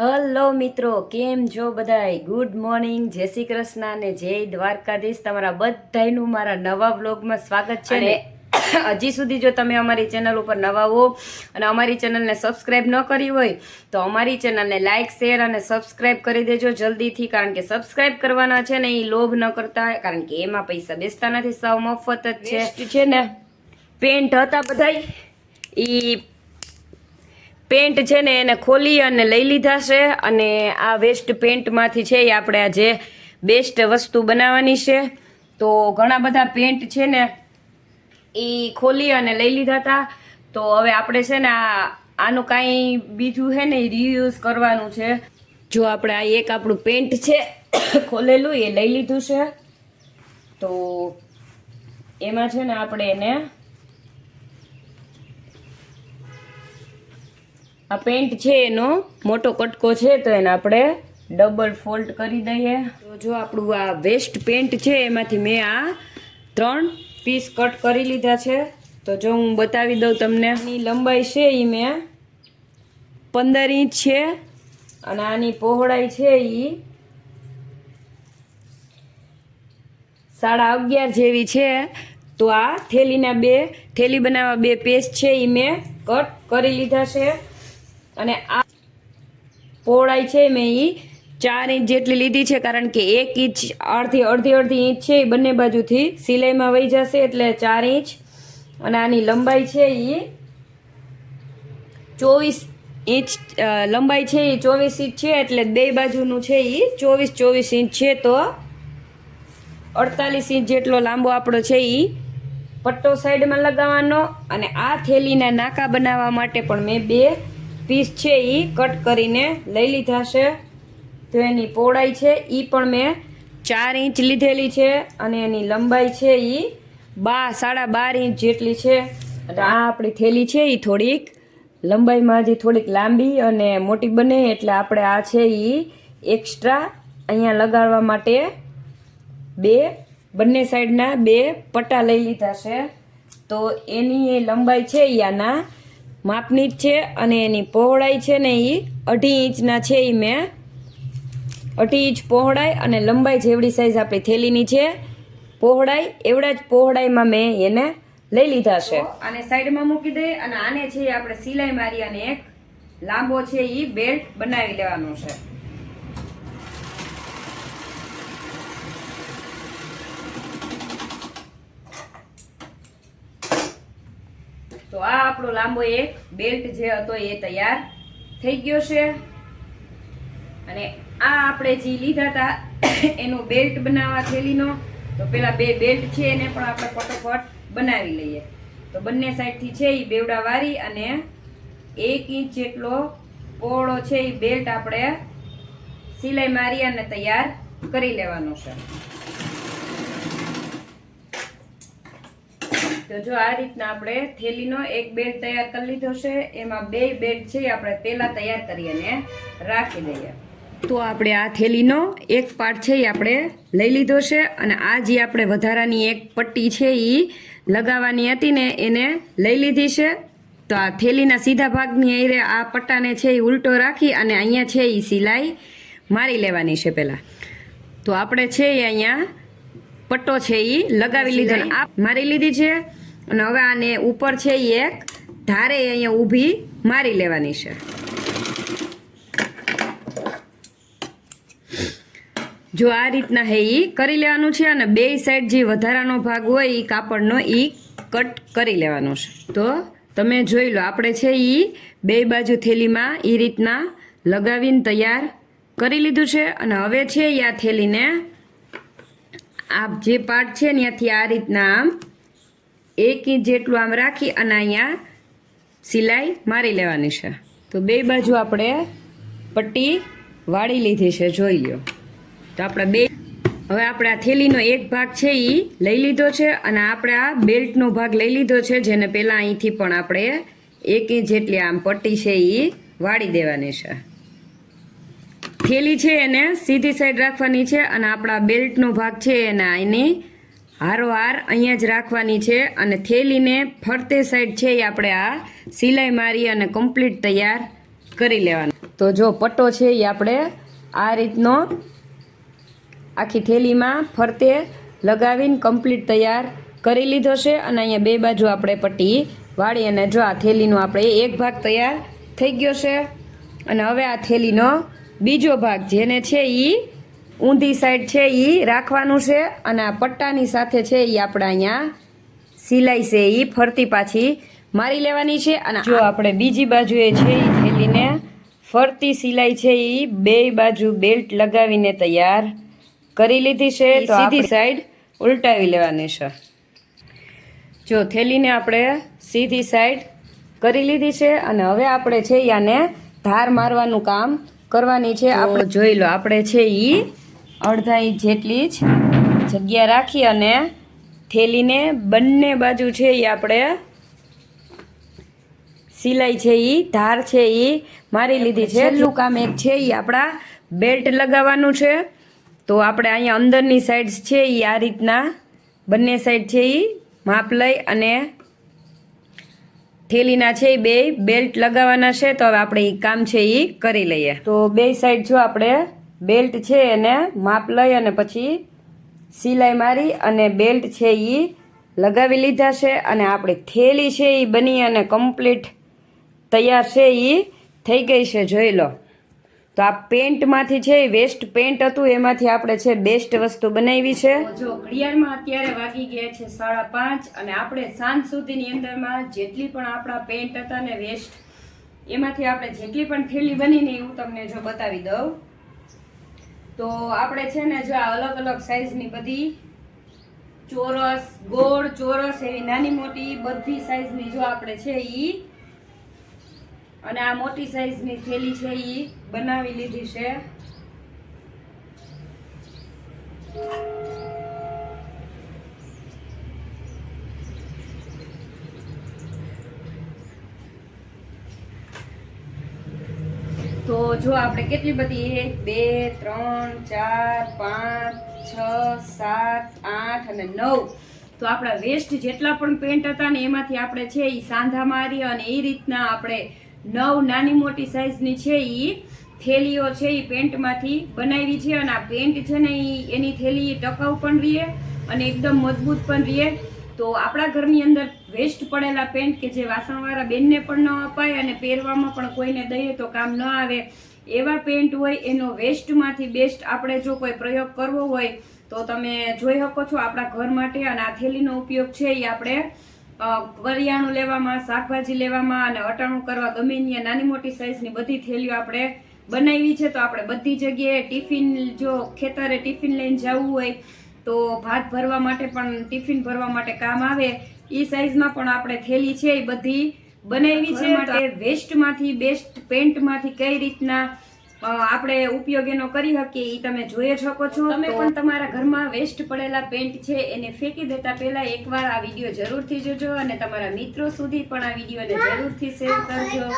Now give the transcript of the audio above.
Hello મિત્રો કેમ છો બધાય? ગુડ મોર્નિંગ જય શ્રી કૃષ્ણ અને જય દ્વારકાધીશ. તમારા બધાનું મારા નવા વ્લોગમાં સ્વાગત છે ને. હજી સુધી જો તમે અમારી ચેનલ ઉપર નવા હો અને અમારી ચેનલને સબસ્ક્રાઈબ ન કરી હોય તો અમારી ચેનલને લાઇક શેર અને સબસ્ક્રાઈબ કરી દેજો જલ્દીથી કારણ કે સબસ્ક્રાઈબ કરવાના છે ને એ લોભ ન કરતા કારણ કે એમાં પૈસા બેસતા નથી સાવ મફત જ છે. ને. પેન્ટ હતા બધાય. ઈ પેન્ટ છે ને એને ખોલી અને લઈ લીધા છે. અને આ વેસ્ટ પેન્ટમાંથી છે એ આપણે આજે બેસ્ટ વસ્તુ બનાવવાની છે. તો ઘણા બધા પેન્ટ છે ને એ ખોલી અને લઈ લીધા હતા. તો હવે આપણે છે ને આ આનું કાંઈ બીજું છે ને રીયુઝ કરવાનું છે. જો આપણે આ એક આપણું પેન્ટ છે ખોલેલું, એ લઈ લીધું છે. તો એમાં છે ને આપણે એને આ પેન્ટ છે એનો, મોટો કટકો છે તો એને આપણે ડબલ ફોલ્ડ કરી દઈએ. તો જો આપણું આ વેસ્ટ પેન્ટ છે, એમાંથી મેં આ ત્રણ પીસ કટ કરી લીધા છે. તો જો હું બતાવી દઉં તમને, આની લંબાઈ છે એ મેં પંદર ઇંચ છે અને આની પહોળાઈ છે એ સાડા અગિયાર જેવી છે. તો આ થેલીના બે, થેલી બનાવવા બે પેસ છે એ મેં કટ કરી લીધા છે. અને આ પહોળાઈ છે મેં એ ચાર ઇંચ જેટલી લીધી છે, કારણ કે એક ઇંચ, અડધી અડધી અડધી ઇંચ છે એ બંને બાજુથી સિલાઈમાં વહી જશે એટલે ચાર ઇંચ. અને આની લંબાઈ છે એ ચોવીસ ઇંચ લંબાઈ છે એ ચોવીસ ઇંચ છે, એટલે બે બાજુનું છે એ ચોવીસ ચોવીસ ઇંચ છે, તો અડતાલીસ ઇંચ જેટલો લાંબો આપણો છે એ પટ્ટો સાઈડમાં લગાવવાનો. અને આ થેલીના નાકા બનાવવા માટે પણ મેં બે પીસ છે એ કટ કરીને લઈ લીધા છે. તો એની પહોળાઈ છે એ પણ મેં ચાર ઇંચ લીધેલી છે અને એની લંબાઈ છે એ બા, સાડા બાર ઇંચ જેટલી છે. એટલે આ આપણી થેલી છે એ થોડીક. લંબાઈમાં જે થોડીક લાંબી અને મોટી બને એટલે આપણે આ છે એ એક્સ્ટ્રા અહીંયા લગાડવા માટે બે, બંને સાઈડના બે પટ્ટા લઈ લીધા છે. તો એની લંબાઈ છે આના માપની જ છે અને એની પહોળાઈ છે ને એ અઢી ઇંચના છે એ મેં. અઢી ઇંચ પહોળાઈ અને લંબાઈ જેવડી સાઈઝ આપણી થેલીની છે. પહોળાઈ, એવડા જ પહોળાઈમાં મેં એને લઈ લીધા છે. આને સાઈડમાં મૂકી દઈએ અને આને છે આપણે સિલાઈ મારી અને એક લાંબો છે એ બેલ્ટ બનાવી લેવાનો છે. તો આ આપણો લાંબો એક બેલ્ટ જે હતો એ તૈયાર થઈ ગયો છે. અને આ આપણે જે લીધા હતા એનો બેલ્ટ બનાવવા થેલીનો, તો પેલા બે બેલ્ટ છે એને પણ આપણે ફટોફટ બનાવી લઈએ. તો બંને સાઈડથી છે એ બેવડા વારી અને એક ઇંચ જેટલો પહોળો છે એ બેલ્ટ આપણે સિલાઈ મારી અને તૈયાર કરી લેવાનો છે. તો જો આ રીતના આપણે થેલીનો એક બેડ તૈયાર કરી લીધો છે એમાં બે બેડ છે આપણે પહેલાં તૈયાર કરી અને રાખી દઈએ. તો આપણે આ થેલીનો એક પાર્ટ છે એ આપણે લઈ લીધો છે અને આ જે આપણે વધારાની એક પટ્ટી છે એ લગાવવાની હતી ને એને લઈ લીધી છે. તો આ થેલીના સીધા ભાગની અહીં આ પટ્ટાને છે એ ઉલટો રાખી અને અહીંયા છે એ સિલાઈ મારી લેવાની છે પહેલાં. તો આપણે છે એ અહીંયા પટ્ટો છે એ લગાવી લીધો આ મારી લીધી છે. અને હવે આને ઉપર છે એ એક ધારે અહીંયા ઊભી મારી લેવાની છે. જો આ રીતના હે એ કરી લેવાનું છે અને બે સાઈડ જે વધારાનો ભાગ હોય એ કાપડનો એ કટ કરી લેવાનો છે. તો તમે જોઈ લો, આપણે છે એ બે બાજુ થેલીમાં એ રીતના લગાવીને તૈયાર કરી લીધું છે અને હવે છે એ આ થેલીને આ જે પાર્ટ છે ત્યાંથી આ રીતના આમ એક ઇંચ જેટલું આમ રાખી અને અહીંયા સિલાઈ મારી લેવાની છે. તો બે બાજુ આપણે પટ્ટી વાળી લીધી છે, જોઈ લો તો આપણે બે હવે આપણે આ થેલીનો એક ભાગ છે એ લઈ લીધો છે અને આપણે આ બેલ્ટનો ભાગ લઈ લીધો છે, જેને પહેલાં અહીંથી પણ આપણે એક ઇંચ જેટલી આમ પટ્ટી છે એ વાળી દેવાની છે. થેલી છે એને સીધી સાઈડ રાખવાની છે અને આપણા બેલ્ટનો ભાગ છે એને એની હારોહાર અહીંયા જ રાખવાની છે અને થેલીને ફરતે સાઈડ છે એ આપણે આ સિલાઈ મારી અને કમ્પ્લીટ તૈયાર કરી લેવાનું. તો જો પટ્ટો છે એ આપણે આ રીતનો આખી થેલીમાં ફરતે લગાવીને કમ્પ્લીટ તૈયાર કરી લીધો છે અને અહીંયા બે બાજુ આપણે પટ્ટી વાળી અને જો આ થેલીનો આપણે એક ભાગ તૈયાર થઈ ગયો છે. અને હવે આ થેલીનો બીજો ભાગ જેને છે એ ઊંધી સાઈડ છે એ રાખવાનું છે અને આ પટ્ટાની સાથે છે એ આપણે અહીંયા સિલાઈ છે એ ફરતી પાછી મારી લેવાની છે અને જો આપણે બીજી બાજુએ છે એ થેલીને ફરતી સિલાઈ છે એ બે બાજુ બેલ્ટ લગાવીને તૈયાર કરી લીધી છે તો સીધી સાઈડ ઉલટાવી લેવાની છે. જો થેલીને આપણે સીધી સાઈડ કરી લીધી છે અને હવે આપણે છે યાને આને ધાર મારવાનું કામ કરવાની છે. આપણે જોઈ લો આપણે છે એ અડધા ઇંચ જેટલી જ જગ્યા રાખી અને થેલીને બંને બાજુ છે એ આપણે સિલાઈ છે એ ધાર છે એ મારી લીધી છે. છેલ્લું કામ એક છે એ આપણા બેલ્ટ લગાવવાનું છે. તો આપણે અહીંયા અંદરની સાઈડ છે એ આ રીતના, બંને સાઈડ છે એ માપ લઈ અને થેલીના છે એ બે બેલ્ટ લગાવવાના છે. તો હવે આપણે એ કામ છે એ કરી લઈએ. તો બે સાઈડ જો આપણે બેલ્ટ છે એને માપ લઈ અને પછી સિલાઈ મારી અને બેલ્ટ છે એ લગાવી લીધા છે અને આપણે થેલી છે એ બની અને કમ્પ્લીટ તૈયાર છે એ થઈ ગઈ છે, જોઈ લો. તો આ પેન્ટમાંથી છે વેસ્ટ પેન્ટ હતું, એમાંથી આપણે છે બેસ્ટ વસ્તુ બનાવી છે. જો ઘડિયાળમાં અત્યારે વાગી ગયા છે સાડા પાંચ અને આપણે સાંજ સુધીની અંદરમાં જેટલી પણ આપણા પેન્ટ હતા ને વેસ્ટ, એમાંથી આપણે જેટલી પણ થેલી બની ને હું તમને જો બતાવી દઉં. તો આપણે છે ને જો આ અલગ અલગ સાઇઝની બધી ચોરસ, ગોળ ચોરસ એવી નાની મોટી બધી સાઇઝની જો આપણે છે ઈ, અને આ મોટી સાઇઝની થેલી છે ઈ બનાવી લીધી છે. તો જો આપણે કેટલી બધી? એક, બે, ત્રણ, ચાર, પાંચ, છ, સાત, આઠ અને નવ. તો આપણા વેસ્ટ જેટલા પણ પેન્ટ હતા ને એમાંથી આપણે છે એ સાંધા મારી અને એ રીતના આપણે નવ નાની મોટી સાઈઝની છે એ થેલીઓ છે એ પેન્ટમાંથી બનાવી છે અને આ પેન્ટ છે ને એ એની થેલી ટકાઉ પણ રહે અને એકદમ મજબૂત પણ રહે તો આપણા ઘરની અંદર વેસ્ટ પડેલા પેન્ટ કે જે વાસણવાળા બેનને પણ ન અપાય અને પહેરવામાં પણ કોઈને દઈએ તો કામ ન આવે, એવા પેન્ટ હોય એનો વેસ્ટમાંથી બેસ્ટ આપણે જો કોઈ પ્રયોગ કરવો હોય તો તમે જોઈ શકો છો આપણા ઘર માટે અને આ થેલીનો ઉપયોગ છે એ આપણે કરિયાણું લેવામાં, શાકભાજી લેવામાં અને અટાણું કરવા ગમે નાની મોટી સાઇઝની બધી થેલીઓ આપણે બનાવી છે તો આપણે બધી જગ્યાએ ટિફિન જો ખેતરે ટિફિન લઈને જવું હોય તો ભાત ભરવા માટે પણ ટિફિન ભરવા માટે કામ આવે એ સાઈઝમાં પણ આપણે થેલી છે એ બધી બનાવી છે. માટે વેસ્ટમાંથી બેસ્ટ પેન્ટમાંથી કઈ રીતના આપણે ઉપયોગ એનો કરી શકીએ એ તમે જોઈ શકો છો. તમે પણ તમારા ઘરમાં વેસ્ટ પડેલા પેન્ટ છે એને ફેંકી દેતા પહેલા એકવાર આ વીડિયો જરૂરથી જોજો અને તમારા મિત્રો સુધી પણ આ વિડીયોને જરૂરથી શેર કરજો.